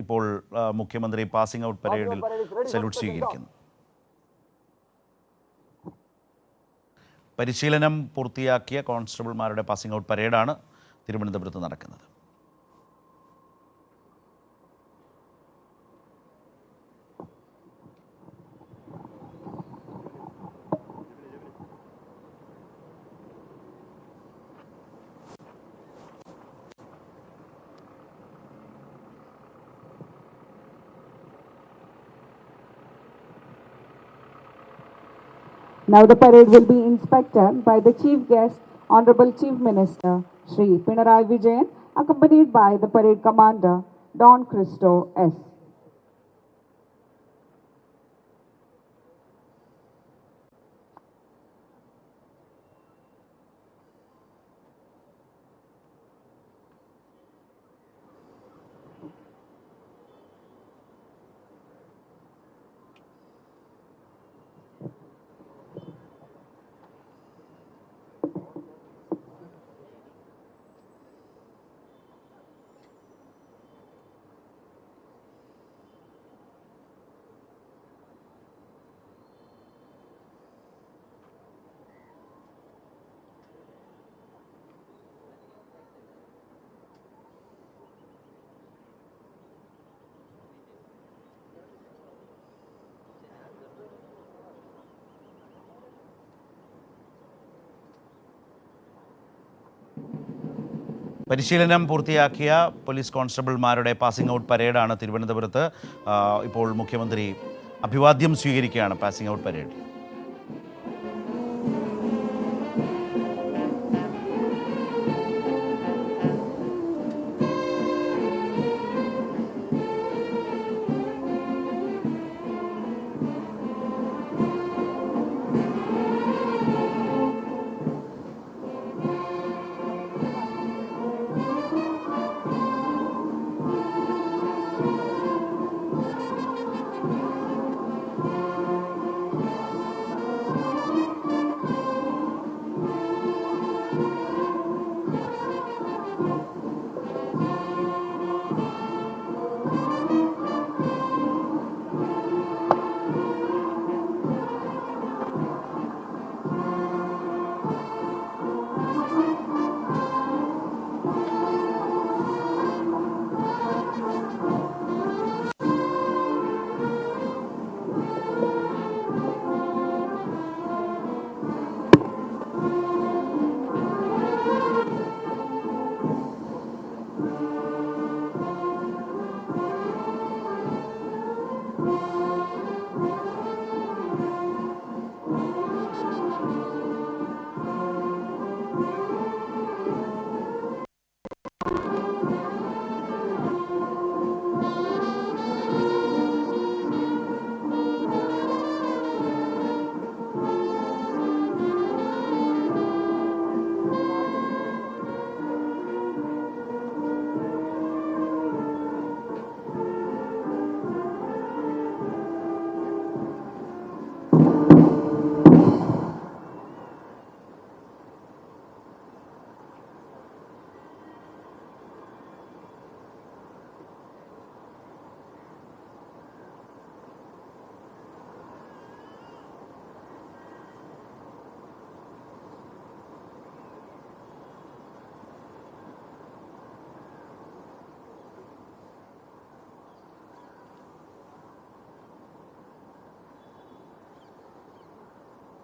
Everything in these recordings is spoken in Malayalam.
ഇപ്പോൾ മുഖ്യമന്ത്രി പാസിംഗ് ഔട്ട് പരേഡിൽ സല്യൂട്ട് സ്വീകരിക്കുന്നു. പരിശീലനം പൂർത്തിയാക്കിയ കോൺസ്റ്റബിൾമാരുടെ പാസിംഗ് ഔട്ട് പരേഡാണ് തിരുവനന്തപുരത്ത് നടക്കുന്നത്. Now the parade will be inspected by the chief guest, Honorable Chief Minister Sri Pinarayi Vijayan, accompanied by the parade commander Don Cristo S. പരിശീലനം പൂർത്തിയാക്കിയ പോലീസ് കോൺസ്റ്റബിൾമാരുടെ പാസിംഗ് ഔട്ട് പരേഡാണ് തിരുവനന്തപുരത്ത് ഇപ്പോൾ മുഖ്യമന്ത്രി അഭിവാദ്യം സ്വീകരിക്കുകയാണ് പാസിംഗ് ഔട്ട് പരേഡ്.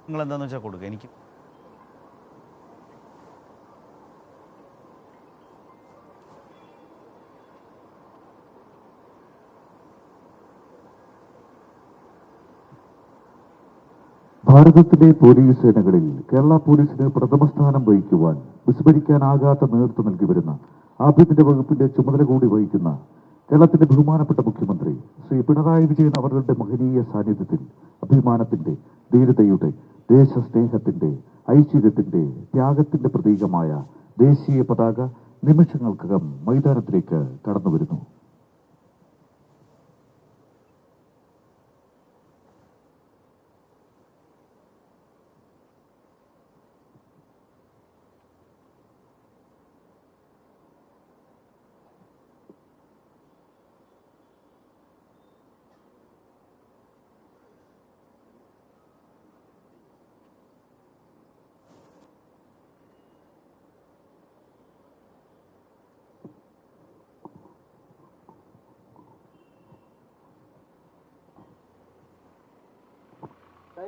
നിങ്ങൾ എന്താണെന്ന് വെച്ചാൽ കൊടുക്കുക എനിക്ക്. ഭാരതത്തിലെ പോലീസ് സേനകളിൽ കേരള പോലീസിന് പ്രഥമ സ്ഥാനം വഹിക്കുവാൻ വിസ്മരിക്കാനാകാത്ത നേതൃത്വം നൽകി വരുന്ന ആഭ്യന്തര വകുപ്പിന്റെ ചുമതല കൂടി വഹിക്കുന്ന കേരളത്തിന്റെ ബഹുമാനപ്പെട്ട മുഖ്യമന്ത്രി ശ്രീ പിണറായി വിജയൻ അവരുടെ മഹനീയ സാന്നിധ്യത്തിൽ അഭിമാനത്തിന്റെ ധീരതയുടെ ദേശസ്നേഹത്തിന്റെ ഐശ്വര്യത്തിന്റെ ത്യാഗത്തിന്റെ പ്രതീകമായ ദേശീയ പതാക നിമിഷങ്ങൾക്കകം മൈതാനത്തിലേക്ക് കടന്നു വരുന്നു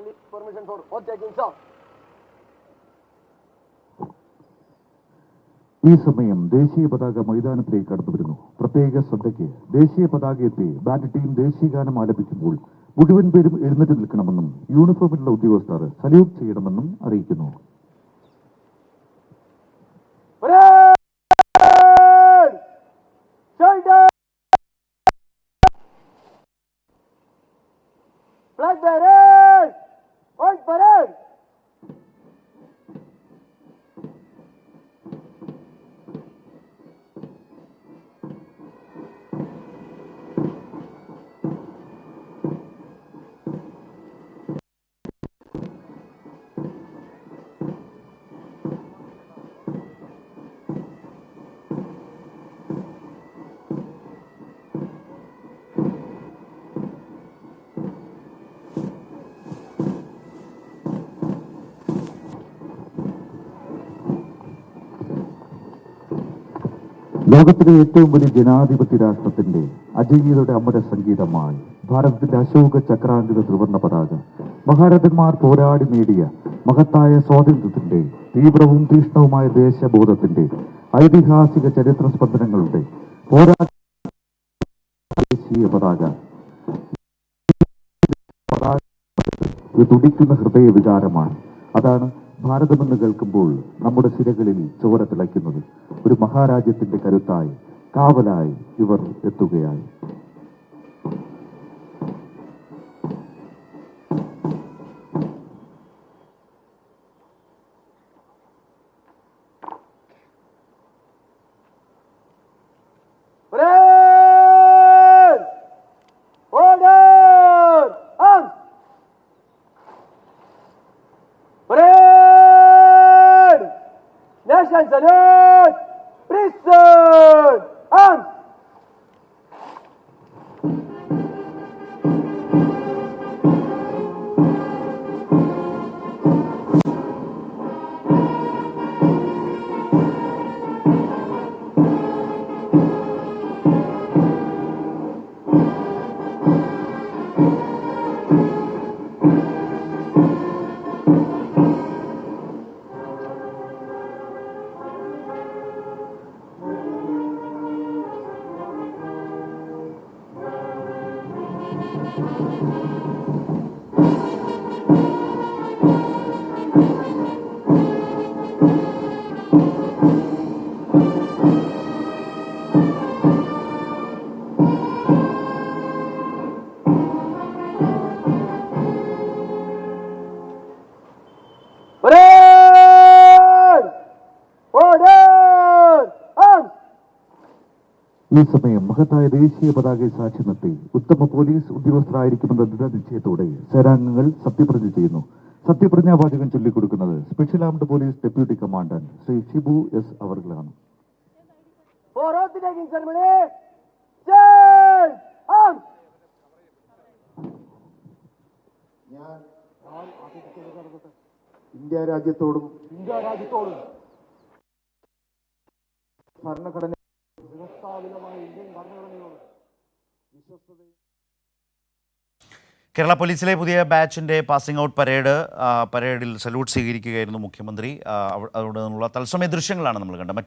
Kindly permission for oath taking, sir. ഈ സമയം ദേശീയ പതാക മൈതാനത്തിലേക്ക് കടന്നു വരുന്നു പ്രത്യേക ശ്രദ്ധയ്ക്ക് ദേശീയ പതാകയെത്തി ബാറ്റ് ടീം ദേശീയ ഗാനം ആലപിക്കുമ്പോൾ മുഴുവൻ പേരും എഴുന്നേറ്റ് നിൽക്കണമെന്നും യൂണിഫോമിലുള്ള ഉദ്യോഗസ്ഥർ സല്യൂട്ട് ചെയ്യണമെന്നും അറിയിക്കുന്നു ലോകത്തിലെ ഏറ്റവും വലിയ ജനാധിപത്യ രാഷ്ട്രത്തിന്റെ അജയ്യതയുടെ അമര സംഗീതമായി ഭാരതത്തിന്റെ അശോക ചക്രാങ്കിത ത്രിവർണ പതാക. മഹാരഥന്മാർ പോരാടി നേടിയ മഹത്തായ സ്വാതന്ത്ര്യത്തിന്റെ തീവ്രവും തീഷ്ണവുമായ ദേശബോധത്തിന്റെ ഐതിഹാസിക ചരിത്ര സ്പന്ദനങ്ങളുടെ പോരാട്ട പതാക. തുടിക്കുന്ന ഹൃദയ വികാരമാണ്. അതാണ് ഭാരതമെന്ന് കേൾക്കുമ്പോൾ നമ്മുടെ സിരകളിൽ ചോര തിളയ്ക്കുന്നത്. ഒരു മഹാരാജ്യത്തിന്റെ കരുത്തായി കാവലായി ഇവർ എത്തുകയായി Parade! ഈ സമയം മഹത്തായ ദേശീയ പതാകയെ സാക്ഷി നിർത്തി ഉത്തമ പോലീസ് ഉദ്യോഗസ്ഥരായിരിക്കുമെന്ന ദൃഢനിശ്ചയത്തോടെ സേനാംഗങ്ങൾ സത്യപ്രതിജ്ഞ ചെയ്യുന്നു. സത്യപ്രതിജ്ഞാവാചകം ചൊല്ലിക്കൊടുക്കുന്നത് special armed police deputy commandant Shri Shibu S അവർകളാണ്! India രാജ്യത്തോടും ഇന്ത്യ രാജ്യത്തോടും. ഭരണഘടന കേരള പോലീസിലെ പുതിയ ബാച്ചിന്റെ പാസിംഗ് ഔട്ട് പരേഡ് പരേഡിൽ സല്യൂട്ട് സ്വീകരിക്കുകയായിരുന്നു മുഖ്യമന്ത്രി. അവിടെ നിന്നുള്ള തത്സമയ ദൃശ്യങ്ങളാണ് നമ്മൾ കണ്ടത്.